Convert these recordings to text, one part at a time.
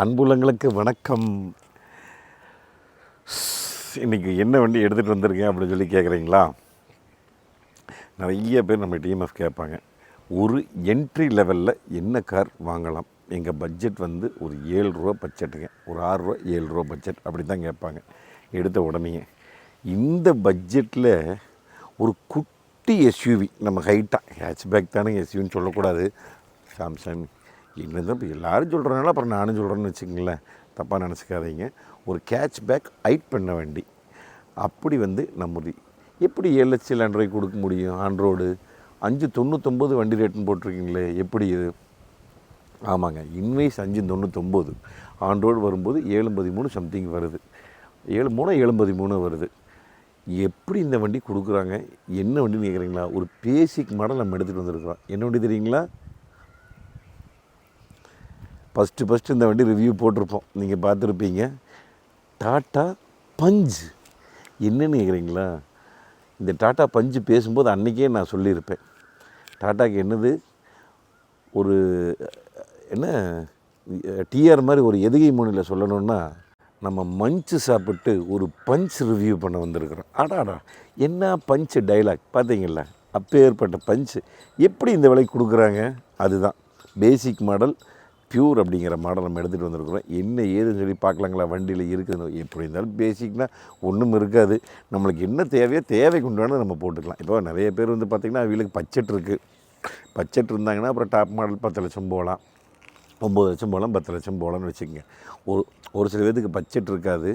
அன்புலங்களுக்கு வணக்கம். இன்றைக்கி என்ன வண்டி எடுத்துகிட்டு வந்திருக்கேன் அப்படின்னு சொல்லி கேட்குறீங்களா நிறைய பேர் நம்ம டிஎம்எஃப் கேட்பாங்க. ஒரு என்ட்ரி லெவலில் என்ன கார் வாங்கலாம்? எங்கள் பட்ஜெட் வந்து ஒரு ஏழு ரூபா பட்ஜெட்டுங்க ஒரு ஆறு ரூபா ஏழு ரூபா பட்ஜெட் அப்படி தான் கேட்பாங்க. எடுத்த உடனே இந்த பட்ஜெட்டில் ஒரு குட்டி எஸ்யூவி நம்ம ஹைட்டாக ஹேட்ச்பேக் தானே எஸ்யூவின்னு சொல்லக்கூடாது. சாம்சங் என்னதான் இப்போ எல்லாரும் சொல்கிறனால அப்புறம் நானும் சொல்கிறேன்னு வச்சுக்கங்களேன். தப்பாக நினச்சிக்காதீங்க. ஒரு கேட்ச் பேக் ஹைட் பண்ண வண்டி. அப்படி வந்து நம்முடைய எப்படி ஏழு லட்சம் ஆண்ட்ராய்டு கொடுக்க முடியும்? ஆண்ட்ராய்டு அஞ்சு தொண்ணூத்தொம்பது வண்டி ரேட்டுன்னு போட்டிருக்கீங்களே எப்படி இது? ஆமாங்க இன்வைஸ் அஞ்சு தொண்ணூத்தொம்பது ஆண்ட்ராய்டு வரும்போது ஏழு பதிமூணு சம்திங் வருது. ஏழு மூணு ஏழு பதிமூணு வருது. எப்படி இந்த வண்டி கொடுக்குறாங்க? என்ன வண்டின்னு கேட்குறீங்களா? ஒரு பேசிக் மாடல் நம்ம எடுத்துகிட்டு வந்திருக்கிறோம். என்ன வண்டி தெரியுங்களா? ஃபஸ்ட்டு ஃபஸ்ட்டு இந்த வண்டி ரிவ்யூ போட்டிருப்போம். நீங்கள் பார்த்துருப்பீங்க. டாட்டா பஞ்ச் என்னன்னு கேட்குறீங்களா இந்த டாட்டா பஞ்சு பேசும்போது அன்றைக்கே நான் சொல்லியிருப்பேன். டாட்டாக்கு என்னது? ஒரு என்ன? டிஆர் மாதிரி ஒரு எதுகை மொழியில் சொல்லணுன்னா நம்ம மஞ்சு சாப்பிட்டு ஒரு பஞ்ச் ரிவ்யூ பண்ண வந்திருக்கிறோம். அடாடா என்ன பஞ்சு டைலாக் பார்த்தீங்களா? அப்பேற்பட்ட பஞ்சு எப்படி இந்த விலைக்கு கொடுக்குறாங்க? அதுதான். பேசிக் மாடல் பியூர் அப்படிங்கிற மாடல் நம்ம எடுத்துகிட்டு வந்திருக்கிறோம். என்ன ஏதுன்னு சொல்லி பார்க்கலாங்களா? வண்டியில் இருக்குது எப்படி இருந்தாலும் பேசிக்னால் ஒன்றும் இருக்காது. நம்மளுக்கு என்ன தேவையோ தேவைக்கு வேணால் நம்ம போட்டுக்கலாம். இப்போ நிறைய பேர் வந்து பார்த்திங்கன்னா அவங்களுக்கு பட்ஜெட் இருக்குது பட்ஜெட் இருந்தாங்கன்னா அப்புறம் டாப் மாடல் பத்து லட்சம் போகலாம். ஒம்பது லட்சம் போகலாம் பத்து லட்சம் போகலாம்னு வச்சுக்கோங்க. ஒரு ஒரு சில பேருக்கு பட்ஜெட் இருக்காது.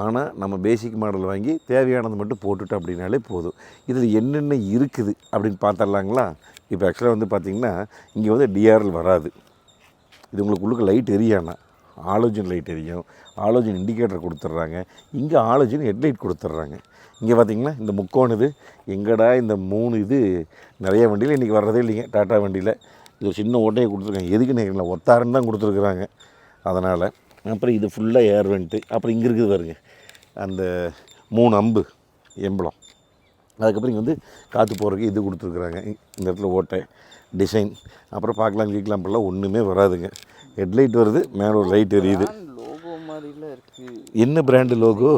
ஆனால் நம்ம பேசிக் மாடல் வாங்கி தேவையானது மட்டும் போட்டுட்டோம் அப்படின்னாலே போதும். இதில் என்னென்ன இருக்குது அப்படின்னு பார்த்துடலாங்களா? இப்போ ஆக்சுவலாக வந்து பார்த்திங்கன்னா இங்கே வந்து டிஆர்எல் வராது. இது உங்களுக்கு உள்ளுக்கு லைட் எரியானா ஆலோஜன் லைட் எரியும் ஆலோஜன் இண்டிகேட்டர் கொடுத்துட்றாங்க இங்கே ஆலோஜன் ஹெட்லைட் கொடுத்துட்றாங்க இங்கே பார்த்தீங்கன்னா இந்த முக்கோண இது எங்கடா இந்த மூணு இது நிறைய வண்டியில் இன்றைக்கி வர்றதே இல்லைங்க டாட்டா வண்டியில். இது சின்ன ஓட்டையை கொடுத்துருக்காங்க. எதுக்கு நினைக்கல ஒத்தாரன்னு தான் கொடுத்துருக்குறாங்க. அதனால் அப்புறம் இது ஃபுல்லாக ஏர் வெண்ட்டு அப்புறம் இங்கே இருக்குது பாருங்க அந்த மூணு அம்பு எம்பளம் அதுக்கப்புறம் இங்கே வந்து காற்று போகிறதுக்கு இது கொடுத்துருக்குறாங்க இந்த இடத்துல ஓட்டை. டிசைன் அப்புறம் பார்க்கலாம் கீக்கலாம் இப்படிலாம் ஒன்றுமே வராதுங்க. ஹெட்லைட் வருது மேலே ஒரு லைட் எரியுது. என்ன பிராண்டு லோகோ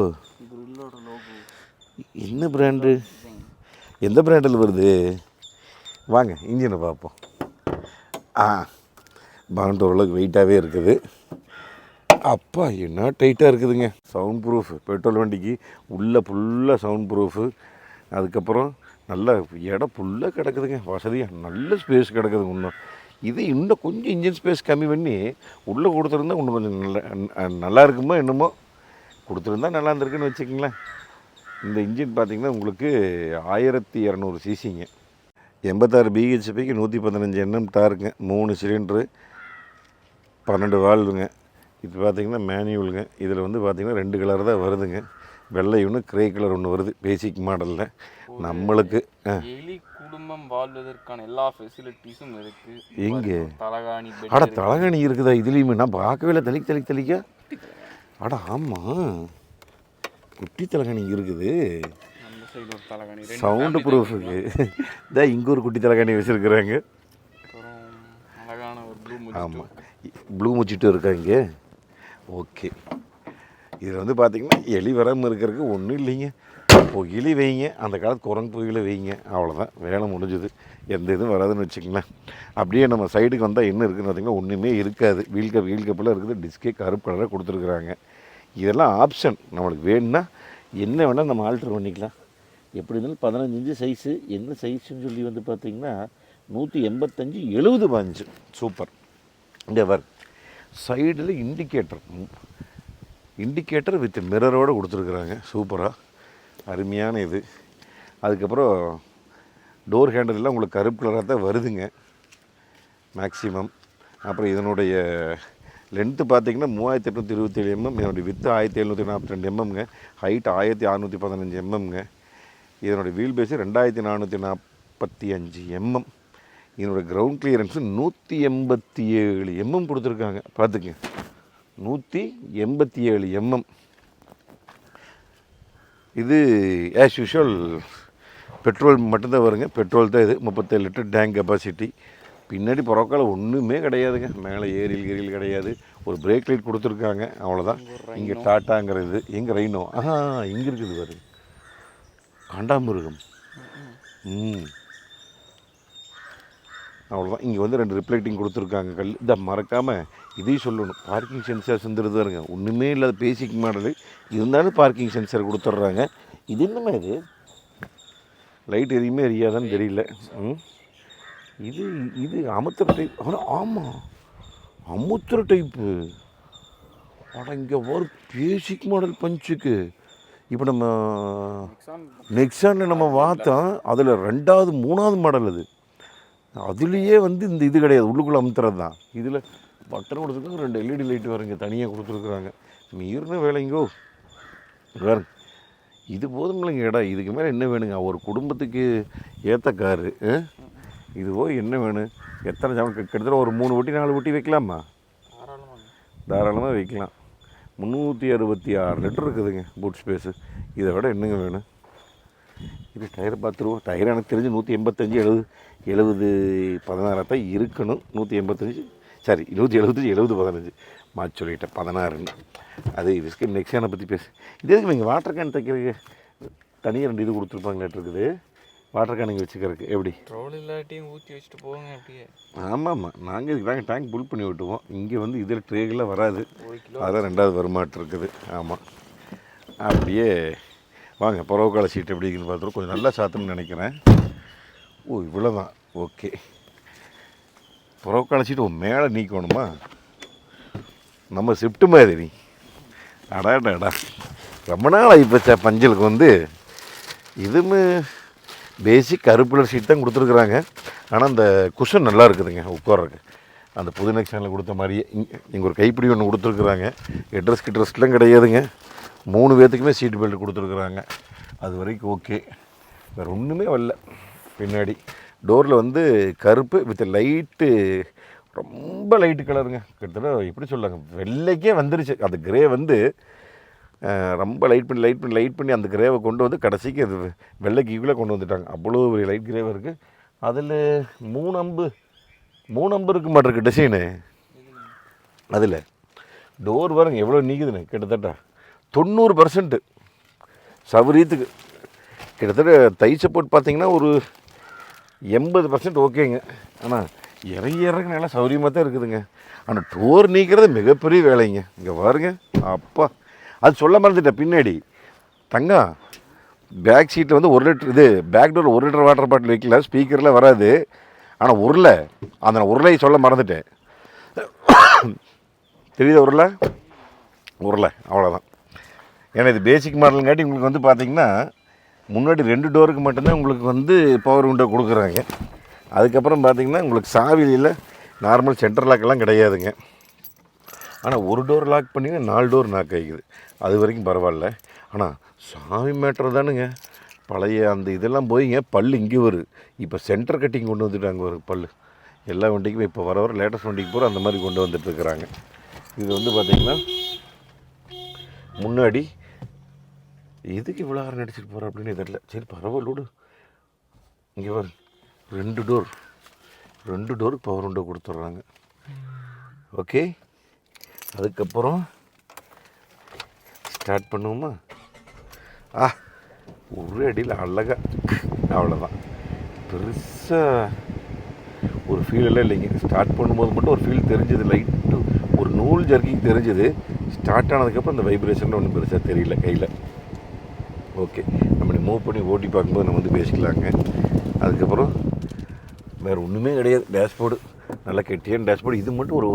என்ன பிராண்டு எந்த பிராண்டில் வருது? வாங்க இன்ஜினை பார்ப்போம். ஆ பாண்ட் ஓரளவுக்கு வெயிட்டாகவே இருக்குது. அப்பா என்ன டைட்டாக இருக்குதுங்க. சவுண்ட் ப்ரூஃப் பெட்ரோல் வண்டிக்கு உள்ளே ஃபுல்லாக சவுண்ட் ப்ரூஃபு அதுக்கப்புறம் நல்ல இடம் ஃபுல்லாக கிடக்குதுங்க. வசதியாக நல்ல ஸ்பேஸ் கிடக்குதுங்க இன்னும். இது இன்னும் கொஞ்சம் இன்ஜின் ஸ்பேஸ் கம்மி பண்ணி உள்ளே கொடுத்துருந்தா இன்னும் கொஞ்சம் நல்ல நல்லா இருக்குமோ என்னமோ கொடுத்துருந்தா நல்லா இருந்திருக்குன்னு வச்சுக்கங்களேன். இந்த இன்ஜின் பார்த்தீங்கன்னா உங்களுக்கு ஆயிரத்தி இரநூறு சிசிங்க எண்பத்தாறு பிஹெச்பிக்கு நூற்றி பதினஞ்சு எண்ணம் டாருங்க மூணு சிலிண்ட்ரு பன்னெண்டு வால்வுங்க இது பார்த்திங்கன்னா மேனுவலுங்க இதில் வந்து பார்த்திங்கன்னா ரெண்டு கலர் தான் வருதுங்க. வெள்ளை ஒன்று கிரே கலர் ஒன்று வருது. பேசிக் மாடலில் நம்மளுக்கு எலி குடும்பம் வாழ்வதற்கான எல்லா ஃபெசிலிட்டிஸும் இருக்கு. எங்கே? தலகாணி அட இருக்கு. தலகாணி இருக்குதா இதுலேயுமே? நான் பார்க்கவே இல்லை. தலிக்கு தலிக்கு தலிக்க? அட ஆமாம் குட்டி தலகாணி இருக்குது. சவுண்டு family ப்ரூஃபுக்கு இதா இங்கே ஒரு குட்டி தலகாணி வச்சுருக்குறாங்க. ஆமாம் ப்ளூ முச்சிட்டு இருக்கா. இங்கே? ஓகே இதில் வந்து பார்த்திங்கன்னா எலி வராமல் இருக்கிறதுக்கு ஒன்றும் இல்லைங்க. புகிலி வைங்க அந்த காலத்து குரங்கு புகில வைங்க அவ்வளோதான் வேலை முடிஞ்சுது. எந்த இதுவும் வராதுன்னு வச்சுக்கங்களேன். அப்படியே நம்ம சைடுக்கு வந்தால் என்ன இருக்குன்னு பார்த்திங்கன்னா ஒன்றுமே இருக்காது. வீல் கப் வீல் கப்பில் இருக்குது டிஸ்கே கருப்பு கலராக கொடுத்துருக்குறாங்க. இதெல்லாம் ஆப்ஷன் நம்மளுக்கு வேணும்னா என்ன வேணால் நம்ம ஆல்ட்ரு பண்ணிக்கலாம். எப்படி இருந்தாலும் பதினஞ்சு இன்ச்சு சைஸு என்ன சைஸுன்னு சொல்லி வந்து பார்த்திங்கன்னா நூற்றி எண்பத்தஞ்சு எழுபது பாஞ்சு சூப்பர். இந்த வர் சைடில் இண்டிகேட்டர் இண்டிகேட்டர் வித் மிரரோடு கொடுத்துருக்குறாங்க. சூப்பராக அருமையான இது. அதுக்கப்புறம் டோர் ஹேண்டில்லாம் உங்களுக்கு கருப்பு கலராக தான் வருதுங்க. மேக்ஸிமம் அப்புறம் இதனுடைய லென்த்து பார்த்தீங்கன்னா மூவாயிரத்தி எட்நூற்றி இருபத்தேழு எம்எம் இதனுடைய வித்து ஆயிரத்தி எழுநூற்றி நாற்பத்தி ரெண்டு எம்எம்ங்க ஹைட் ஆயிரத்தி அறநூற்றி பதினஞ்சு எம்எம்ங்க இதனுடைய வீல் பேஸு ரெண்டாயிரத்தி நானூற்றி நாற்பத்தி அஞ்சு எம்எம் இதனுடைய கிரவுண்ட் கிளியரன்ஸு நூற்றி எண்பத்தி ஏழு எம்எம் கொடுத்துருக்காங்க. பார்த்துங்க நூற்றி எண்பத்தி ஏழு எம்எம் இது ஆஸ் யூஷுவல் பெட்ரோல் மட்டும்தான் வருங்க. பெட்ரோல் தான் இது. முப்பத்தேழு லிட்டர் டேங்க் கெப்பாசிட்டி பின்னாடி புறக்கால ஒன்றுமே கிடையாதுங்க. மேலே ஏரியில் கீரியில் கிடையாது. ஒரு பிரேக் லைட் கொடுத்துருக்காங்க. அவ்வளோதான் இங்கே டாட்டாங்கிறது. எங்கே ரைனோ ஆஹா இங்கே இருக்குது பாரு காண்டாமிருகம். ம். அவ்வளோதான் இங்கே வந்து ரெண்டு ரிஃப்ளெக்டிங் கொடுத்துருக்காங்க கல் இதை மறக்காமல் இதையும் சொல்லணும். பார்க்கிங் சென்சார் செஞ்சுருது இருங்க ஒன்றுமே இல்லாத பேசிக் மாடலு இருந்தாலும் பார்க்கிங் சென்சார் கொடுத்துட்றாங்க இது என்னமே இது? லைட் எரியுமே எரியாதான்னு தெரியல. இது இது அமுத்துற டைப் ஆனால் ஆமாம் அமுத்துற டைப்பு அட இங்கே ஒரு பேசிக் மாடல் பஞ்சுக்கு இப்போ நம்ம நெக்ஸானில் நம்ம பார்த்தோம் அதில் ரெண்டாவது மூணாவது மாடல் அது. அதுலேயே வந்து இந்த இது கிடையாது. உள்ளுக்குள்ளே அமுத்துறது தான் இதில் பட்டன் கொடுத்துருக்காங்க ரெண்டு எல்இடி லைட் வருங்க தனியாக கொடுத்துருக்குறாங்க. மீறின வேலைங்கோ வேறு இது போதுமில்லைங்க இடம். இதுக்கு மேலே என்ன வேணுங்க? ஒரு குடும்பத்துக்கு ஏற்ற காரு ஆ? இது போய் என்ன வேணும்? எத்தனை ஜாமான் கிட்டத்தட்ட ஒரு மூணு ஒட்டி நாலு ஒட்டி வைக்கலாமா? தாராளமாக தாராளமாக வைக்கலாம். முந்நூற்றி அறுபத்தி ஆறு லிட்டர் இருக்குதுங்க பூட் ஸ்பேஸு இதை விட என்னங்க வேணும்? இது டயரை பார்த்துருவோம் டயர் எனக்கு தெரிஞ்சு நூற்றி எண்பத்தஞ்சு எழுபது எழுபது பதினாறாக தான் இருக்கணும். நூற்றி எண்பத்தஞ்சு. சாரி நூற்றி எழுபத்தஞ்சு எழுபது பதினஞ்சு. மாற்றி சொல்லிட்டேன். பதினாறுன்னு. அது இதுக்கு நெக்ஸ்டானை பற்றி பேசு. இது எதுக்கு நீங்கள் வாட்டர் கேன் தைக்கிறதுக்கு தனியாக ரெண்டு இது கொடுத்துருப்பாங்களாட்டு இருக்குது. வாட்டர் கேன் இங்கே வச்சுக்கிறதுக்கு. எப்படி? ட்ரோல் இல்லாட்டியும் ஊற்றி வச்சுட்டு போங்க அப்படியே. ஆமாம் ஆமாம் நாங்கள் இதுக்கு தாங்க டேங்க் புல் பண்ணி விட்டுவோம் இங்கே வந்து இதில் ட்ரேகெல்லாம் வராது. அதெல்லாம் ரெண்டாவது வருமாட்டு இருக்குது. ஆமாம் அப்படியே வாங்க புறவுக்கால சீட் எப்படிங்கன்னு பார்த்துருவோம் கொஞ்சம் நல்லா சாத்தணும்னு நினைக்கிறேன். ஓ இவ்வளோ தான் ஓகே. புறவுக்கால சீட்டு மேலே நீக்கணுமா? நம்ம ஷிஃப்ட் மாதிரி. அடாடாடா ரொம்ப நாள் ஆகிப்போச்சா பஞ்சலுக்கு வந்து. இதுவுமே பேசிக் கருப்புலர் சீட் தான் கொடுத்துருக்குறாங்க. ஆனால் அந்த குஷன் நல்லா இருக்குதுங்க உட்கார்றதுக்கு. அந்த புது நெக்ஷனில் கொடுத்த மாதிரியே இங்கே இங்கே ஒரு கைப்பிடி ஒன்று கொடுத்துருக்குறாங்க. எட்ரஸ் கிட்ரஸ்லாம் கிடையாதுங்க. மூணு பேர்த்துக்குமே சீட் பெல்ட் கொடுத்துருக்குறாங்க. அது வரைக்கும் ஓகே வேறு ஒன்றுமே வரல. பின்னாடி டோரில் வந்து கருப்பு வித் லைட்டு ரொம்ப லைட்டு கலருங்க கிட்டத்தட்ட எப்படி சொல்லாங்க வெள்ளைக்கே வந்துருச்சு. அந்த கிரே வந்து ரொம்ப லைட் பண்ணி லைட் பண்ணி லைட் பண்ணி அந்த கிரேவை கொண்டு வந்து கடைசிக்கு அது வெள்ளைக்கு ஈக்குவலாக கொண்டு வந்துட்டாங்க. அவ்வளோ பெரிய லைட் கிரேவை இருக்குது அதில் மூணு அம்பு மூணு அம்பு இருக்கு மாட்டிருக்கு டிசைனு அதில் டோர் பாருங்க எவ்வளோ நீக்குதுண்ணே கிட்டத்தட்ட. தொண்ணூறு பர்சன்ட்டு சவுரியத்துக்கு கிட்டத்தட்ட தை சப்போர்ட் பார்த்தீங்கன்னா ஒரு எண்பது பர்சன்ட் ஓகேங்க. ஆனால் இறங்கி இறங்க நல்லா சௌரியமாக தான் இருக்குதுங்க. ஆனால் டோர் நீக்கிறது மிகப்பெரிய வேலைங்க. இங்கே பாருங்க. அப்பா. அது சொல்ல மறந்துட்டேன். பின்னாடி. தங்கம். பேக் சீட்டில் வந்து ஒரு லிட்டர் இது பேக் டோர் ஒரு லிட்டர் வாட்டர் பாட்டில் வைக்கல. ஸ்பீக்கரில் வராது. ஆனால் உருளை. அந்த உருளையை சொல்ல மறந்துட்டேன். தெரியுதா உருளை? உருளை. அவ்வளோதான் ஏன்னா இது பேசிக் மாடலுங்காட்டி உங்களுக்கு வந்து பார்த்தீங்கன்னா முன்னாடி ரெண்டு டோருக்கு மட்டும்தான் உங்களுக்கு வந்து பவர் விண்டோ கொடுக்குறாங்க. அதுக்கப்புறம் பார்த்தீங்கன்னா உங்களுக்கு சாவியில் நார்மல் சென்டர் லாக்கெல்லாம் கிடையாதுங்க. ஆனால் ஒரு டோர் லாக் பண்ணிங்கன்னா நாலு டோர் லாக் ஆகிக்குது அது வரைக்கும் பரவாயில்ல. ஆனால் சாமி மேட்டர் தானுங்க. பழைய அந்த இதெல்லாம் போய்ங்க பல் இங்கே வரும் இப்போ சென்டர் கட்டிங் கொண்டு வந்துட்டாங்க ஒரு பல் எல்லா வண்டிக்குமே இப்போ வர வர லேட்டஸ்ட் வண்டிக்கு பூரா அந்த மாதிரி கொண்டு வந்துட்டுருக்குறாங்க இது வந்து பார்த்திங்கன்னா முன்னாடி எதுக்கு இவ்வளோ ஆரம் நடிச்சிட்டு போகிற அப்படின்னு தெரியல. சரி பரவாயில்ல விடு. இங்கே வரு ரெண்டு டோர். ரெண்டு டோருக்கு பவர் விண்டோ கொடுத்துட்றாங்க. ஓகே அதுக்கப்புறம் ஸ்டார்ட் பண்ணுவோமா? ஆ ஒரு அடியில் அழகா. அவ்வளோதான் பெருசாக ஒரு ஃபீலெல்லாம் இல்லைங்க. ஸ்டார்ட் பண்ணும்போது மட்டும் ஒரு ஃபீல் தெரிஞ்சது. லைட்டு ஒரு நூல் ஜர்க்கிங் தெரிஞ்சது. ஸ்டார்ட் ஆனதுக்கப்புறம் அந்த வைப்ரேஷன் ஒன்றும் பெருசாக தெரியல கையில். ஓகே. நம்ம மூவ் பண்ணி ஓட்டி பார்க்கும்போது நம்ம வந்து பேசிக்கலாங்க. அதுக்கப்புறம் வேறு ஒன்றுமே கிடையாது. டேஷ்போர்டு நல்ல கெட்டியான டேஷ்போர்டு இது மட்டும் ஒரு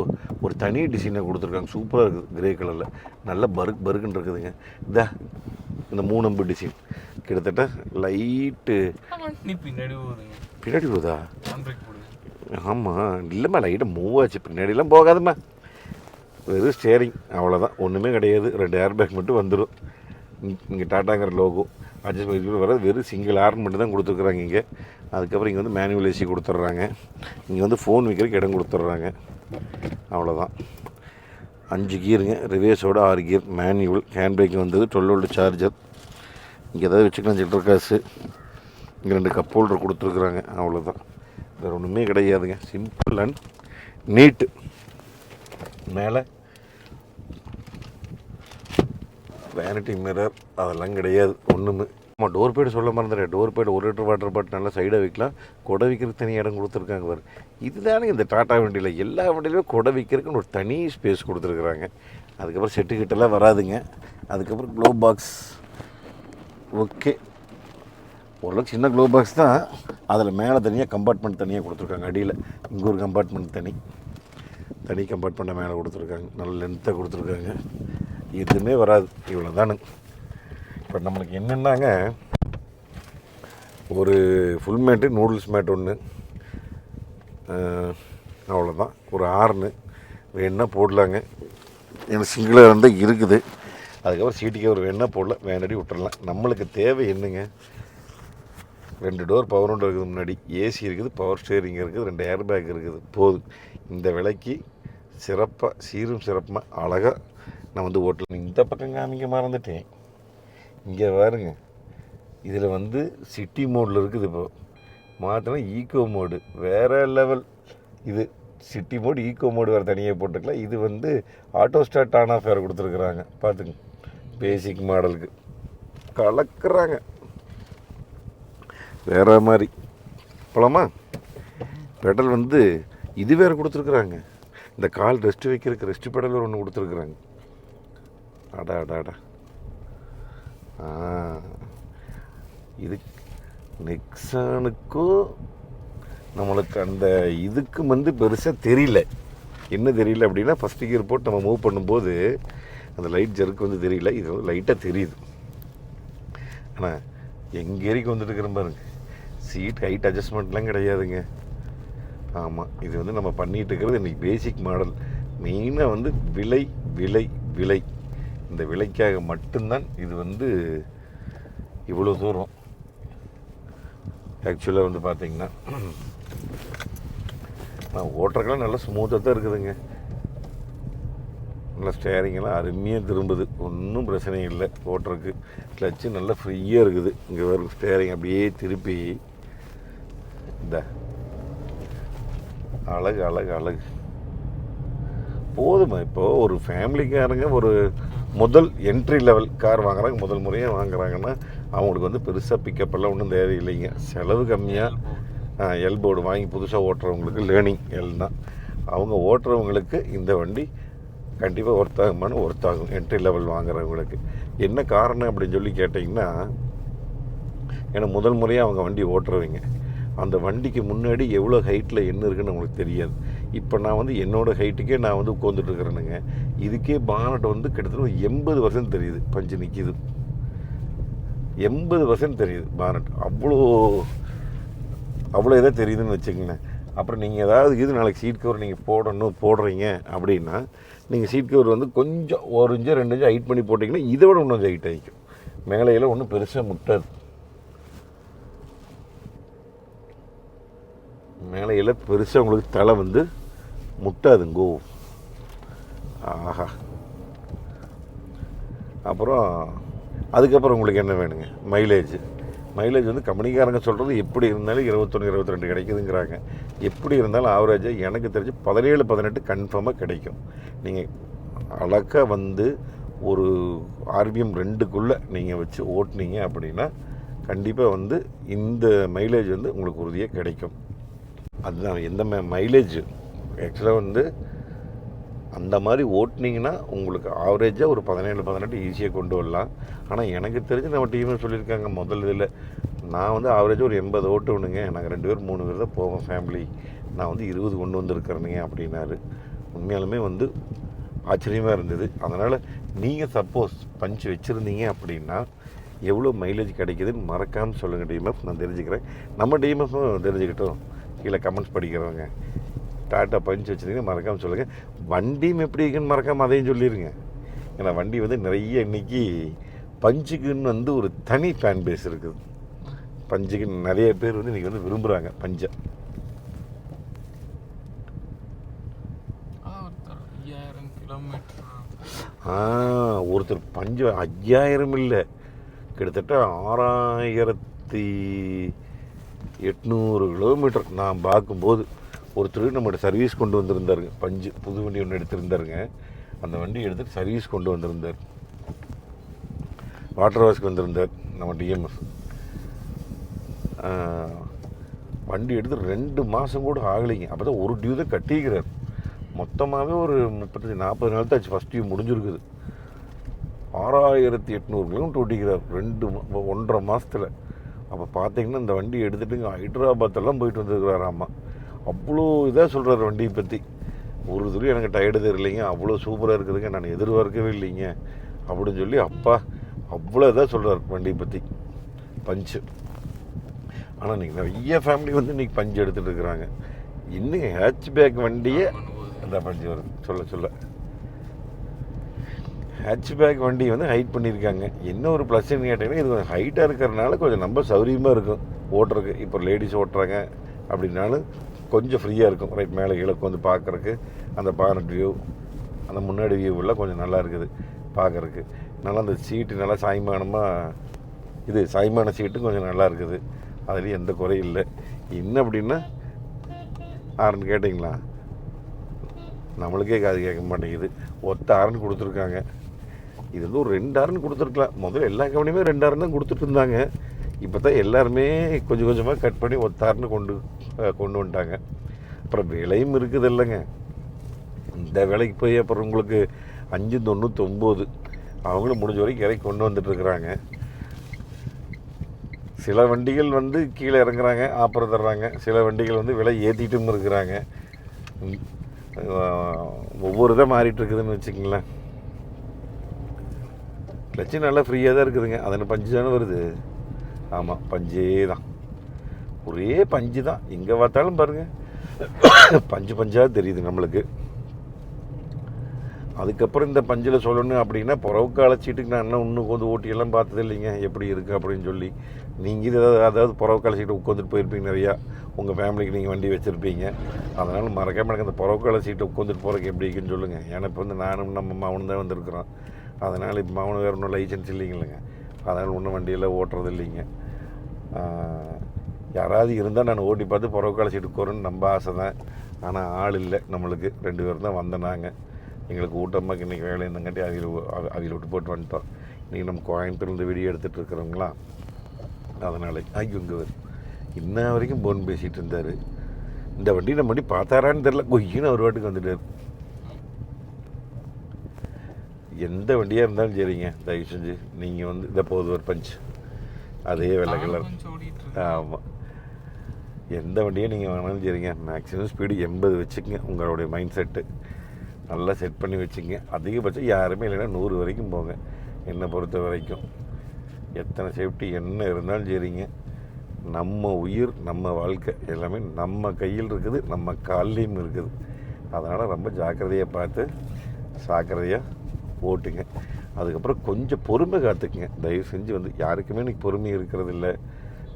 ஒரு தனி டிசைனை கொடுத்துருக்காங்க. சூப்பராக இருக்குது கிரே கலரில் நல்ல பருக்கு பருக்குன்னு இருக்குதுங்க. இதா இந்த மூணு நம்பர் டிசைன் கிட்டத்தட்ட லைட்டு பின்னாடி வருதா பிரேக் ஆமாம் இல்லைம்மா லைட்டாக மூவ் ஆச்சு. பின்னாடிலாம் போகாதம்மா. வெறும் ஸ்டேரிங் அவ்வளோதான் ஒன்றுமே கிடையாது. ரெண்டு ஏர் பேக் மட்டும் வந்துடும் இங்கே டாட்டாங்கிற லோகோ அட்ஜஸ்ட் வர வெறும் சிங்கிள் ஆர்ன் மட்டும் தான் கொடுத்துருக்குறாங்க இங்கே. அதுக்கப்புறம் இங்கே வந்து மேனுவல் ஏசி கொடுத்துட்றாங்க இங்கே வந்து ஃபோன் வைக்கிறதுக்கு இடம் கொடுத்துட்றாங்க அவ்வளோதான் அஞ்சு கீருங்க ரிவேஸோட ஆறு கீர் மேனுவல் ஹேண்ட் பிரேக் வந்தது டுவெல் வோல்ட் சார்ஜர் இங்கே ஏதாவது வச்சுக்கலாம் சில்லற காசு. இங்கே ரெண்டு கப் ஹோல்டர் கொடுத்துருக்குறாங்க. அவ்வளோதான் வேறு ஒன்றுமே கிடையாதுங்க. சிம்பிள் அண்ட் நீட்டு மேலே வேனிட்டி மிரர் அதெல்லாம் கிடையாது ஒன்றுமே ஆமாம் டோர் பேடு சொல்ல மறந்துடுறேன் டோர் பேடு ஒரு லிட்டர் வாட்டர் பாட்டில் நல்லா சைடாக வைக்கலாம். கொடை வைக்கிறதுக்கு தனி இடம் கொடுத்துருக்காங்க பாரு. இதுதானே இந்த டாட்டா வண்டியில் எல்லா வண்டியிலுமே கொடை வைக்கிறதுக்குன்னு ஒரு தனி ஸ்பேஸ் கொடுத்துருக்குறாங்க. அதுக்கப்புறம் செட்டு கிட்டலாம் வராதுங்க. அதுக்கப்புறம் க்ளோ பாக்ஸ் ஓகே ஓரளவுக்கு சின்ன க்ளோ பாக்ஸ் தான். அதில் மேலே தனியாக கம்பார்ட்மெண்ட் தனியாக கொடுத்துருக்காங்க. அடியில் இங்கே ஒரு கம்பார்ட்மெண்ட் தனி. தனி கம்பார்ட்மெண்ட்டை மேலே கொடுத்துருக்காங்க. நல்ல லென்த்தாக கொடுத்துருக்காங்க. எதுவுமே வராது. இவ்வளோ தானுங்க இப்போ நம்மளுக்கு என்னென்னாங்க ஒரு ஃபுல் மேட்டு நூடுல்ஸ் மேட் ஒன்று அவ்வளோதான் ஒரு ஆறுனு வேணுன்னா போடலாங்க. எனக்கு சிங்கிளாக இருந்தால் இருக்குது. அதுக்கப்புறம் சீட்டுக்கு ஒரு வேணா போடல வேணடி விட்டுறலாம். நம்மளுக்கு தேவை என்னங்க? ரெண்டு டோர் பவர் ஒன்று இருக்குது முன்னாடி. ஏசி இருக்குது பவர் ஸ்டேரிங் இருக்குது ரெண்டு ஏர் பேக் இருக்குது. போதும். இந்த விலைக்கு சிறப்பாக சீரும் சிறப்புமாக அழகாக நான் வந்து ஓட்டல். இந்த பக்கம் காமிக்க மறந்துட்டேன். இங்கே பாருங்க. இதில் வந்து சிட்டி மோடில் இருக்குது இப்போது மாற்றினா ஈகோ மோடு வேறு லெவல் இது சிட்டி மோடு ஈகோ மோடு வேறு தனியாக போட்டுக்கலாம் இது வந்து ஆட்டோ ஸ்டார்ட் ஆன் ஆஃப் வேறு கொடுத்துருக்குறாங்க. பார்த்துங்க பேசிக் மாடலுக்கு கலக்குறாங்க. வேற மாதிரி. போலாமா? பெடல் வந்து இது வேறு கொடுத்துருக்குறாங்க. இந்த கால் ரெஸ்ட் வைக்கிறதுக்கு ரெஸ்ட் பெடல் ஒன்று கொடுத்துருக்குறாங்க. அடா அடா அடா. இது நெக்ஸானுக்கும் நம்மளுக்கு அந்த இதுக்கும் வந்து பெருசாக தெரியல. என்ன தெரியல அப்படின்னா ஃபஸ்ட் கியர் போட்டு நம்ம மூவ் பண்ணும்போது அந்த லைட் ஜெருக்கு வந்து தெரியல. இது வந்து லைட்டாக தெரியுது. ஆனால் எங்கே ஏரிக்கு வந்துட்டு இருக்கிற பாருங்க. சீட் ஹைட் அட்ஜஸ்ட்மெண்ட்லாம் கிடையாதுங்க. ஆமாம் இது வந்து நம்ம பண்ணிகிட்டு இருக்கிறது இன்றைக்கி பேசிக் மாடல் மெயினாக வந்து விலை விலை விலை. இந்த விலைக்காக மட்டும்தான் இது வந்து இவ்வளோ தூரம். ஆக்சுவலாக வந்து பார்த்தீங்கன்னா நான் ஓட்டுறக்கெல்லாம் நல்லா ஸ்மூத்தாக தான் இருக்குதுங்க. நல்லா ஸ்டேரிங்கெல்லாம் அருமையாக திரும்புது. ஒன்றும் பிரச்சனை இல்லை ஓட்டுறதுக்கு. கிளச்சு நல்லா ஃப்ரீயாக இருக்குது. இங்கே வரும் ஸ்டேரிங் அப்படியே திருப்பி இந்த. அழகு அழகு அழகு. போதுமா இப்போ? ஒரு ஃபேமிலிக்காரங்க ஒரு முதல் என்ட்ரி லெவல் கார் வாங்குறாங்க முதல் முறையாக வாங்குறாங்கன்னா அவங்களுக்கு வந்து பெருசாக பிக்கப் எல்லாம் ஒன்றும் தேவையில்லைங்க. செலவு கம்மியாக எல்போர்டு வாங்கி புதுசாக ஓட்டுறவங்களுக்கு லேர்னிங் எல்லாம் அவங்க ஓட்டுறவங்களுக்கு இந்த வண்டி கண்டிப்பாக ஒர்த் ஒர்த்தாகும் என்ட்ரி லெவல் வாங்குறவங்களுக்கு. என்ன காரணம் அப்படின்னு சொல்லி கேட்டிங்கன்னா ஏன்னா முதல் முறையாக அவங்க வண்டி ஓட்டுறவங்க. அந்த வண்டிக்கு முன்னாடி எவ்வளோ ஹைட்டில் என்ன இருக்குன்னு அவங்களுக்கு தெரியாது. இப்போ நான் வந்து என்னோடய ஹைட்டுக்கே நான் வந்து உட்காந்துட்ருக்குறேனுங்க இதுக்கே பானட் வந்து கிட்டத்தட்ட எண்பது பர்சன்ட் தெரியுது. பஞ்சு நிற்கிது எண்பது பர்சன்ட் தெரியுது பானட் அவ்வளோ அவ்வளோ இதாக தெரியுதுன்னு வச்சுக்கங்களேன். அப்புறம் நீங்கள் ஏதாவது இது நாளைக்கு சீட் கவர் நீங்கள் போடணும் போடுறீங்க அப்படின்னா நீங்கள் சீட் கவர் வந்து கொஞ்சம் ஒரு இன்ச்சு ரெண்டு இன்ச்சு ஹைட் பண்ணி போட்டிங்கன்னா இதை விட இன்னும் கொஞ்சம் ஹைட் ஆகிக்கும் மேலையில் ஒன்றும் பெருசாக முட்டாது. மேலையில் பெருசாக உங்களுக்கு தலை வந்து முட்டாதுங்கோ. ஆஹா. அப்புறம் அதுக்கப்புறம் உங்களுக்கு என்ன வேணுங்க? மைலேஜ் மைலேஜ் வந்து கம்பெனிக்காரங்க சொல்கிறது எப்படி இருந்தாலும் இருபத்தொன்று இருபத்தி ரெண்டு கிடைக்குதுங்கிறாங்க. எப்படி இருந்தாலும் ஆவரேஜாக எனக்கு தெரிஞ்சு பதினேழு பதினெட்டு கன்ஃபார்மாக கிடைக்கும். நீங்கள் அழகாக வந்து ஒரு ஆர்பிஎம் ரெண்டுக்குள்ளே நீங்கள் வச்சு ஓட்டுனீங்க அப்படின்னா கண்டிப்பாக வந்து இந்த மைலேஜ் வந்து உங்களுக்கு உறுதியாக கிடைக்கும். அதுதான் எந்த மைலேஜ் ஆக்சுவலாக வந்து அந்த மாதிரி ஓட்டினீங்கன்னா உங்களுக்கு ஆவரேஜாக ஒரு பதினேழு பதினெட்டு ஈஸியாக கொண்டு வரலாம். ஆனால் எனக்கு தெரிஞ்சு நம்ம டீமில் சொல்லியிருக்காங்க முதல் இதில். நான் வந்து ஆவரேஜாக ஒரு எண்பது ஓட்டுவனுங்க நாங்கள் ரெண்டு பேர் மூணு பேர் தான் போவோம் ஃபேமிலி நான் வந்து இருபது கொண்டு வந்திருக்கிறேனுங்க அப்படின்னாரு. உண்மையாலுமே வந்து ஆச்சரியமாக இருந்தது. அதனால் நீங்கள் சப்போஸ் பஞ்ச் வச்சுருந்தீங்க அப்படின்னா எவ்வளோ மைலேஜ் கிடைக்குதுன்னு மறக்காமல் சொல்லுங்கள் டிஎம்எஃப் நான் தெரிஞ்சுக்கிறேன். நம்ம டிஎம்எஃப்பும் தெரிஞ்சுக்கிட்டோம். கீழே கமெண்ட்ஸ் படிக்கிறவங்க. டாட்டா பஞ்ச் வச்சுருந்தீங்கன்னா மறக்காமல் சொல்லுங்கள் வண்டியும் எப்படி இருக்குன்னு மறக்காமல் அதையும் சொல்லிடுங்க ஏன்னா வண்டி வந்து நிறைய இன்னைக்கு பஞ்சுக்குன்னு வந்து ஒரு தனி ஃபேன் பேஸ் இருக்குது. பஞ்சுக்கு நிறைய பேர் வந்து இன்றைக்கி வந்து விரும்புகிறாங்க பஞ்சை. ஒருத்தர் பஞ்சு ஐயாயிரம் இல்லை. கிட்டத்தட்ட ஆறாயிரத்தி எட்நூறு கிலோமீட்டர் நான் பார்க்கும்போது ஒருத்தர் நம்மளோட சர்வீஸ் கொண்டு வந்திருந்தாருங்க. பஞ்சு புது வண்டி ஒன்று எடுத்திருந்தாருங்க. அந்த வண்டி எடுத்துட்டு சர்வீஸ் கொண்டு வந்திருந்தார். வாட்டர் வாஷ்க்கு வந்திருந்தார். நம்ம டிஎம்எஸ் வண்டி எடுத்து ரெண்டு மாதம் கூட ஆகலைங்க. அப்போ தான் ஒரு டியூ தான் கட்டிக்கிறார் மொத்தமாகவே ஒரு முப்பத்தஞ்சு நாற்பது நாள் தான் ஃபஸ்ட் டியூ முடிஞ்சிருக்குது. ஆறாயிரத்தி எட்நூறு கிலோமீட்டர் ஓட்டிக்கிறார். ரெண்டு ஒன்றரை மாதத்தில் அப்போ பார்த்தீங்கன்னா இந்த வண்டி எடுத்துகிட்டு ஹைதராபாத்தெல்லாம் போயிட்டு வந்திருக்கிறாராம்மா அவ்வளோ இதாக சொல்கிறார் வண்டியை பற்றி. ஒரு துளி எனக்கு டயர்டு தெரியலைங்க. அவ்வளோ சூப்பராக இருக்குதுங்க. நான் எதிர்பார்க்கவே இல்லைங்க. அப்படின்னு சொல்லி அப்பா அவ்வளோ இதாக சொல்கிறார் வண்டியை பற்றி. பஞ்சு. ஆனால் இன்றைக்கி நிறைய ஃபேமிலி வந்து இன்றைக்கி பஞ்சு எடுத்துகிட்டு இருக்கிறாங்க. இன்னும் ஹேட்ச்பேக் வண்டியே அந்த பஞ்சு வருது. சொல்ல சொல்ல. ஹேட்ச்பேக் வண்டி வந்து ஹைட் பண்ணியிருக்காங்க. என்ன ஒரு ப்ளஸ்ன்னு கேட்டிங்கன்னா இது கொஞ்சம் ஹைட்டாக இருக்கிறனால கொஞ்சம் ரொம்ப சௌரியமாக இருக்கும். ஓட்டுறதுக்கு. இப்போ லேடிஸ் ஓட்டுறாங்க. அப்படின்னாலும் கொஞ்சம் ஃப்ரீயாக இருக்கும். ரைட் மேலே கீழே வந்து பார்க்குறக்கு அந்த பானட் வியூ அந்த முன்னாடி வியூவெல்லாம் கொஞ்சம் நல்லா இருக்குது பார்க்குறக்கு நல்லா அந்த சீட்டு நல்லா சாய்மானமாக இது சாய்மான சீட்டும் கொஞ்சம் நல்லா இருக்குது. அதுலேயும் எந்த குறையும் இல்லை. என்ன அப்படின்னா ஆரன் கேட்டிங்களா? நம்மளுக்கே காது கேட்க மாட்டேங்குது. ஒத்த ஆரன் கொடுத்துருக்காங்க. இது வந்து ஒரு ரெண்டு ஆரன் கொடுத்துருக்கலாம். முதல்ல எல்லா கம்பெனியுமே ரெண்டு ஆரன் தான் கொடுத்துட்டு இருந்தாங்க. இப்போ தான் எல்லாருமே கொஞ்சம் கொஞ்சமாக கட் பண்ணி ஒத்தாருன்னு கொண்டு கொண்டு வந்துட்டாங்க. அப்புறம் விலையும் இருக்குது இல்லைங்க இந்த விலைக்கு போய் அப்புறம் உங்களுக்கு அஞ்சு தொண்ணூத்தொம்பது அவங்களும் முடிஞ்ச வரைக்கும் இறக்கி கொண்டு வந்துட்டுருக்குறாங்க சில வண்டிகள் வந்து கீழே இறங்குறாங்க ஆப்பர் தர்றாங்க. சில வண்டிகள் வந்து விலை ஏற்றிட்டும் இருக்கிறாங்க. ஒவ்வொரு இதாக மாறிட்டுருக்குதுன்னு வச்சுங்களேன் கிளச்சு நல்லா ஃப்ரீயாக தான் இருக்குதுங்க. அதில் பஞ்சு தானே வருது? ஆமாம் பஞ்சே தான். ஒரே பஞ்சு தான். எங்கே பார்த்தாலும் பாருங்கள் பஞ்சு பஞ்சாக தெரியுது நம்மளுக்கு. அதுக்கப்புறம் இந்த பஞ்சில் சொல்லணும் அப்படின்னா புறவுக்கு அழைச்சிட்டுக்கு நான் இன்னும் இன்னும் வந்து ஓட்டியெல்லாம் பார்த்தது இல்லைங்க. எப்படி இருக்குது அப்படின்னு சொல்லி. நீங்கள் இது ஏதாவது அதாவது புறவுக்கு அழைச்சிட்டு உட்காந்துட்டு போயிருப்பீங்க நிறையா. உங்கள் ஃபேமிலிக்கு நீங்கள் வண்டி வச்சுருப்பீங்க. அதனால் மறக்காம எனக்கு அந்த புறவுக்கு அழைச்சிட்டு உட்காந்துட்டு போகிறக்கு எப்படி இருக்குன்னு சொல்லுங்கள் ஏன்னா இப்போ வந்து நானும் நம்ம மகனும் தான் வந்திருக்கிறோம். அதனால் இப்போ மகனு வேறு ஒன்றும் லைசன்ஸ் இல்லைங்க அதனால் ஒன்றும் வண்டியெல்லாம் ஓட்டுறது இல்லைங்க. யாராவது இருந்தால் நான் ஓட்டி பார்த்து புறவுக்கு அழைச்சிட்டு போகிறேன்னு நம்ம ஆசை தான் ஆனால் ஆள் இல்லை. நம்மளுக்கு ரெண்டு பேரும் தான் வந்தோம் நாங்கள் எங்களுக்கு ஊட்டமாக இன்றைக்கி வேலை இருந்தங்காட்டி அவியில் அவியில் விட்டு போட்டு வந்துட்டோம். இன்றைக்கி நம்ம கோயம்புத்தூர்லேருந்து வீடியோ எடுத்துகிட்டு இருக்கிறோங்களா அதனால் ஐயோ இங்கே வரும் இன்ன வரைக்கும் போன் பேசிகிட்டு இருந்தார். இந்த வண்டி நம்ம வண்டி பார்த்தாரான்னு தெரில கொய்யின்னு ஒரு வாட்டுக்கு வந்துட்டார். எந்த வண்டியாக இருந்தாலும் சரிங்க. தயவு செஞ்சு நீங்கள் வந்து இந்த போது ஒரு பஞ்ச். அதே வெள்ளை கலர் ஆமாம் எந்த வண்டியை நீங்கள் வாங்கினாலும் சரிங்க மேக்ஸிமம் ஸ்பீடு எண்பது வச்சுக்கங்க. உங்களுடைய மைண்ட் செட்டு நல்லா செட் பண்ணி வச்சுங்க அதிகபட்சம் யாருமே இல்லைன்னா நூறு வரைக்கும் போங்க. என்னை பொறுத்த வரைக்கும். எத்தனை சேஃப்டி என்ன இருந்தாலும் சரிங்க நம்ம உயிர் நம்ம வாழ்க்கை எல்லாமே நம்ம கையில் இருக்குது நம்ம கால்லையும் இருக்குது. அதனால் ரொம்ப ஜாக்கிரதையாக பார்த்து ஜாக்கிரதையாக ஓட்டுங்க. அதுக்கப்புறம் கொஞ்சம் பொறுமை காத்துக்குங்க. தயவு செஞ்சு வந்து யாருக்குமே இன்றைக்கி பொறுமை இருக்கிறது இல்லை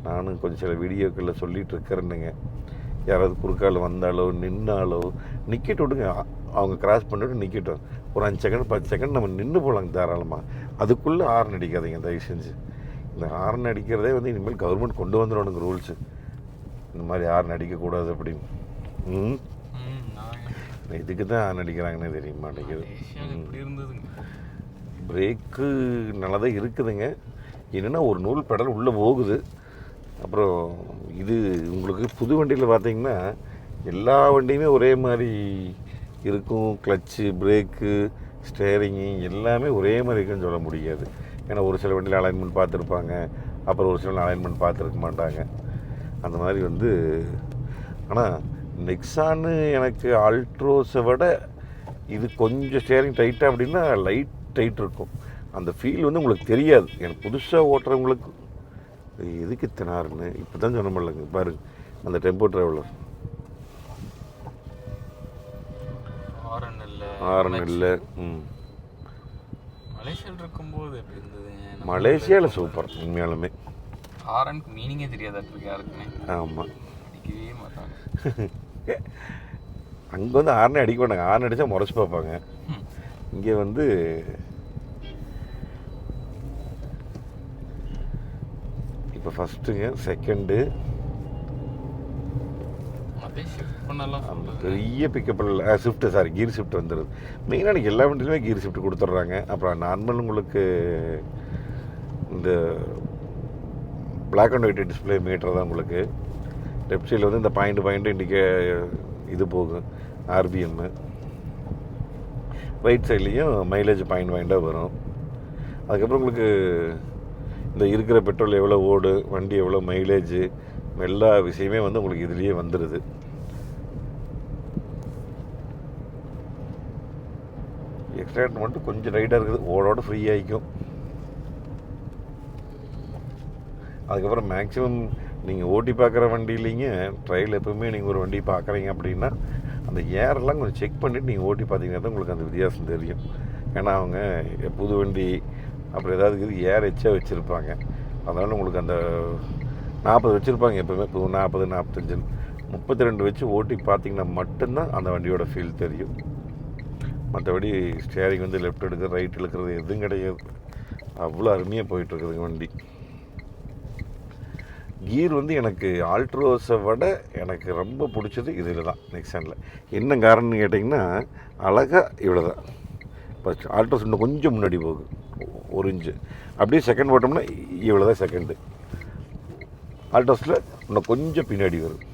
நானும் கொஞ்சம் சில வீடியோக்களில் சொல்லிட்டு இருக்கிறேன்னுங்க யாராவது குறுக்கால வந்தாலோ நின்னாலோ நிற்கட்டு விடுங்க. அவங்க கிராஸ் பண்ணிட்டு நிற்கட்டும் ஒரு அஞ்சு செகண்ட் பத்து செகண்ட் நம்ம நின்று போகலாங்க தாராளமாக அதுக்குள்ளே ஹார்ன் அடிக்காதீங்க தயவு செஞ்சு. இந்த ஹார்ன் அடிக்கிறதே வந்து இனிமேல் கவர்மெண்ட் கொண்டு வந்துடணுங்க ரூல்ஸு இந்த மாதிரி ஹார்ன் அடிக்கக்கூடாது அப்படின்னு. ம்? இதுக்கு தான் ஹார்ன் அடிக்கிறாங்கன்னே தெரிய மாட்டேங்குது. பிரேக்கு நல்லா தான் இருக்குதுங்க. என்னென்னா ஒரு நூல் பெடல் உள்ளே போகுது. அப்புறம் இது உங்களுக்கு புது வண்டியில் பார்த்தீங்கன்னா எல்லா வண்டியுமே ஒரே மாதிரி இருக்கும். கிளச்சு பிரேக்கு ஸ்டேரிங்கு எல்லாமே ஒரே மாதிரி இருக்குன்னு சொல்ல முடியாது. ஏன்னா ஒரு சில வண்டியில் அலைன்மெண்ட் பார்த்துருப்பாங்க. அப்புறம் ஒரு சில அலைன்மெண்ட் பார்த்துருக்க மாட்டாங்க. அந்த மாதிரி வந்து ஆனால் நெக்ஸான்னு எனக்கு ஆல்ட்ரோஸை விட இது கொஞ்சம் ஸ்டேரிங் டைட்டாக அப்படின்னா லைட் டைட் இருக்கும். அந்த ஃபீல் வந்து உங்களுக்கு தெரியாது. எனக்கு புதுசாக ஓட்டுறவங்களுக்கு எதுக்கு தினாருன்னு இப்போ தான் சொன்ன முடியலங்க பாருங்க அந்த டெம்போ ட்ராவலர் இல்லை ம். மலேசியால இருக்கும்போது எப்படி இருந்ததுங்க நம்ம மலேசியாவில் சூப்பர் உண்மையாலுமே. ஆரனுக்கு மீனிங்கே தெரியாதாட்டு யாருக்குமே? ஆமாம் அடிக்கவே மாட்டாங்க. அங்கே வந்து ஆர்னே அடிக்க மாட்டாங்க. ஆர்ன் அடித்தா முறைச்சி பார்ப்பாங்க. இங்கே வந்து இப்போ ஃபஸ்ட்டுங்க செகண்டு. பெரிய pickup shift sorry gear shift வந்துடுது மெயினாக எனக்கு எல்லா வண்டியிலுமே கீர் ஷிஃப்ட் கொடுத்துட்றாங்க. அப்புறம் நார்மல் உங்களுக்கு இந்த Black and white display meter தான் உங்களுக்கு. லெஃப்ட் சைடில் வந்து இந்த பாயிண்ட் பாயிண்ட் இன்றைக்கி இது போகும் ஆர்பிஎம்மு ரைட் சைட்லேயும் மைலேஜ் பாயிண்ட் பாயிண்டாக வரும். அதுக்கப்புறம் உங்களுக்கு இந்த இருக்கிற பெட்ரோல் எவ்வளோ ஓடு வண்டி எவ்வளோ மைலேஜ் எல்லா விஷயமே வந்து உங்களுக்கு இதுலேயே வந்துடுது எக்ஸ்ட்ரா மட்டும் கொஞ்சம் ரைடாக இருக்குது. ஓடோட ஃப்ரீ ஆகிக்கும் அதுக்கப்புறம் மேக்ஸிமம் நீங்கள் ஓட்டி பார்க்குற வண்டியிலிங்க ட்ரையல் எப்பவுமே நீங்கள் ஒரு வண்டி பார்க்குறீங்க அப்படின்னா அந்த ஏரெல்லாம் கொஞ்சம் செக் பண்ணிவிட்டு நீங்கள் ஓட்டி பார்த்தீங்கன்னா தான் உங்களுக்கு அந்த வித்தியாசம் தெரியும். ஏன்னா அவங்க புது வண்டி அப்புறம் ஏதாவது இது ஏர் எச்சா வச்சுருப்பாங்க. அதனால் உங்களுக்கு அந்த நாற்பது வச்சுருப்பாங்க எப்போவுமே இப்போ நாற்பது நாற்பத்தஞ்சு முப்பத்தி ரெண்டு வச்சு ஓட்டி பார்த்தீங்கன்னா மட்டும்தான் அந்த வண்டியோட ஃபீல் தெரியும். மற்றபடி ஸ்டேரிங் வந்து லெஃப்ட் எடுக்கிறது ரைட் எடுக்கிறது எதுவும் கிடையாது. அவ்வளோ அருமையாக போயிட்டுருக்குதுங்க வண்டி. கீர் வந்து எனக்கு ஆல்ட்ரோஸை விட எனக்கு ரொம்ப பிடிச்சது இதில் தான் நெக்ஸானில் என்ன காரணம்னு கேட்டிங்கன்னா அழகாக இவ்வளோ தான் ஃபஸ்ட் ஆல்ட்ரோஸ் இன்னும் கொஞ்சம் முன்னாடி போகுது. ஒரு இன்ச்சு. அப்படியே செகண்ட் போட்டோம்னா இவ்வளோ தான் செகண்டு ஆல்ட்ரோஸில் இன்னும் கொஞ்சம் பின்னாடி வரும்.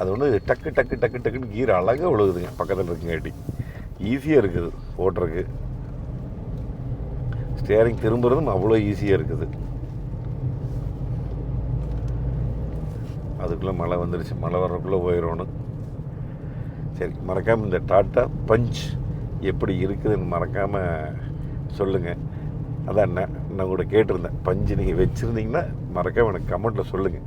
அது வந்து டக்கு டக்கு டக்கு டக்குன்னு கீர் அழகாக விழுகுதுங்க பக்கத்தில் இருக்குங்காட்டி ஈஸியாக இருக்குது ஓட்டுறதுக்கு. ஸ்டேரிங் திரும்புறதும் அவ்வளோ ஈஸியாக இருக்குது. அதுக்குள்ளே மழை வந்துருச்சு. மழை வர்றதுக்குள்ளே போயிடணும். சரி மறக்காமல் இந்த டாட்டா பஞ்ச் எப்படி இருக்குதுன்னு மறக்காமல் சொல்லுங்கள் அதான் நான் நான் கூட கேட்டிருந்தேன். பஞ்சு நீங்கள் வச்சுருந்தீங்கன்னா மறக்காமல் எனக்கு கமெண்ட்டில் சொல்லுங்கள்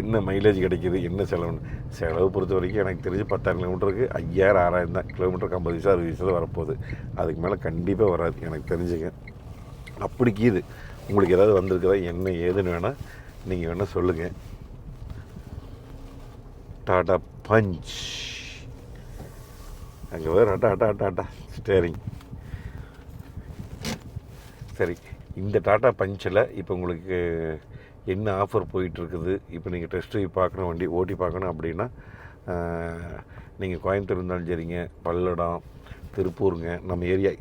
என்ன மைலேஜ் கிடைக்கிது என்ன செலவுன்னு. செலவு பொறுத்த வரைக்கும் எனக்கு தெரிஞ்சு பத்தாயிரம் கிலோமீட்டருக்கு ஐயாயிரம் ஆறாயிரம் தான். கிலோமீட்டருக்கு ஐம்பது பைசா அறுபது பைசா வரப்போகுது. அதுக்கு மேலே கண்டிப்பாக வராது எனக்கு தெரிஞ்சுங்க. அப்படி கீது. உங்களுக்கு ஏதாவது வந்திருக்குதா என்ன ஏதுன்னு வேணால் நீங்கள் வேணால் சொல்லுங்கள் டாடா பஞ்ச். அங்கே வேறு டாட்டா டாட்டா ஸ்டேரிங் சரி இந்த டாட்டா பஞ்சில் இப்போ உங்களுக்கு என்ன ஆஃபர் போயிட்டுருக்குது? இப்போ நீங்கள் டெஸ்ட் ட்ரைவ் பார்க்கணும் வண்டி ஓட்டி பார்க்கணும் அப்படின்னா நீங்கள் கோயம்புத்தூர் இருந்தாலும் சரிங்க பல்லடம் திருப்பூருங்க நம்ம ஏரியா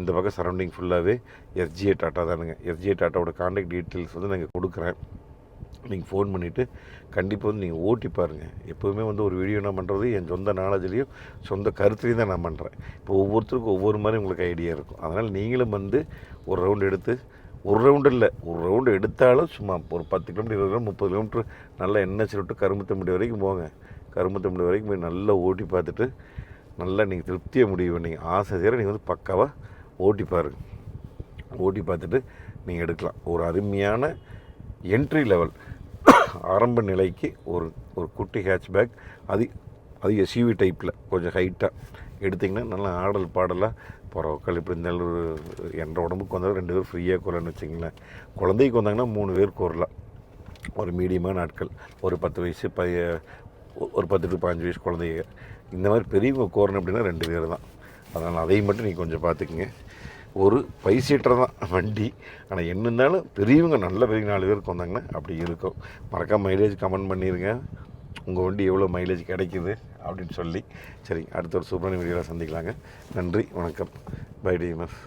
இந்த பக்கம் சரௌண்டிங் ஃபுல்லாகவே எஸ்ஜிஏ டாட்டா தானுங்க. எஸ்ஜிஏ டாட்டாவோட கான்டாக்ட் டீட்டெயில்ஸ் வந்து நாங்கள் கொடுக்குறேன். நீங்கள் ஃபோன் பண்ணிவிட்டு கண்டிப்பாக வந்து நீங்கள் ஓட்டி பாருங்கள் எப்போவுமே வந்து ஒரு வீடியோ நான் பண்ணுறது என் சொந்த நாலேஜ்லேயும் சொந்த கருத்துலேயும் தான் நான் பண்ணுறேன் இப்போ ஒவ்வொருத்தருக்கும் ஒவ்வொரு மாதிரி உங்களுக்கு ஐடியா இருக்கும். அதனால் நீங்களும் வந்து ஒரு ரவுண்டு எடுத்து ஒரு ரவுண்டு இல்லை ஒரு ரவுண்டு எடுத்தாலும் சும்மா ஒரு பத்து கிலோமீட்டர் இருபது கிலோமீட்டர் முப்பது கிலோமீட்டர் நல்லா எண்ணெய் கரும்பு தம்பி வரைக்கும் போங்க. கரும்புத்தம்படி வரைக்கும் போய் நல்லா ஓட்டி பார்த்துட்டு நல்லா நீங்கள் திருப்தியாக முடிவு பண்ணீங்க ஆசை சேர நீங்கள் வந்து பக்காவாக ஓட்டி பாருங்கள் ஓட்டி பார்த்துட்டு நீங்கள் எடுக்கலாம். ஒரு அருமையான என்ட்ரி லெவல் ஆரம்ப நிலைக்கு ஒரு ஒரு குட்டி ஹேட்ச்பேக் அது அது எஸ்யூவி டைப்பில் கொஞ்சம் ஹைட்டாக எடுத்திங்கன்னா நல்லா ஆடல் பாடலாக புறவக்கள் இப்படி இருந்தாலும் ஒரு என்ற உடம்புக்கு வந்தாலும் ரெண்டு பேர் ஃப்ரீயாக கோரலான்னு வச்சிங்களேன் குழந்தைக்கு வந்தாங்கன்னா மூணு பேர் கோரலாம். ஒரு மீடியமான ஆட்கள். ஒரு பத்து வயசு பைய ஒரு பத்து டு பதினஞ்சு வயசு குழந்தைங்க. இந்த மாதிரி பெரியவங்க கோரணும் அப்படின்னா ரெண்டு பேர் தான். அதனால் அதையும் மட்டும் நீங்கள் கொஞ்சம் பார்த்துக்குங்க. ஒரு ஃபைவ் சீட்டர் தான் வண்டி. ஆனால் என்ன இருந்தாலும் பெரியவங்க நல்ல பெரிய நாலு பேருக்கு வந்தாங்கன்னா அப்படி இருக்கும். மறக்காம மைலேஜ் கமெண்ட் பண்ணிடுங்க உங்கள் வண்டி எவ்வளோ மைலேஜ் கிடைக்குது அப்படின்னு சொல்லி. சரி அடுத்த ஒரு சூப்பரான வீடியோவில் சந்திக்கலாங்க. நன்றி வணக்கம். By TMS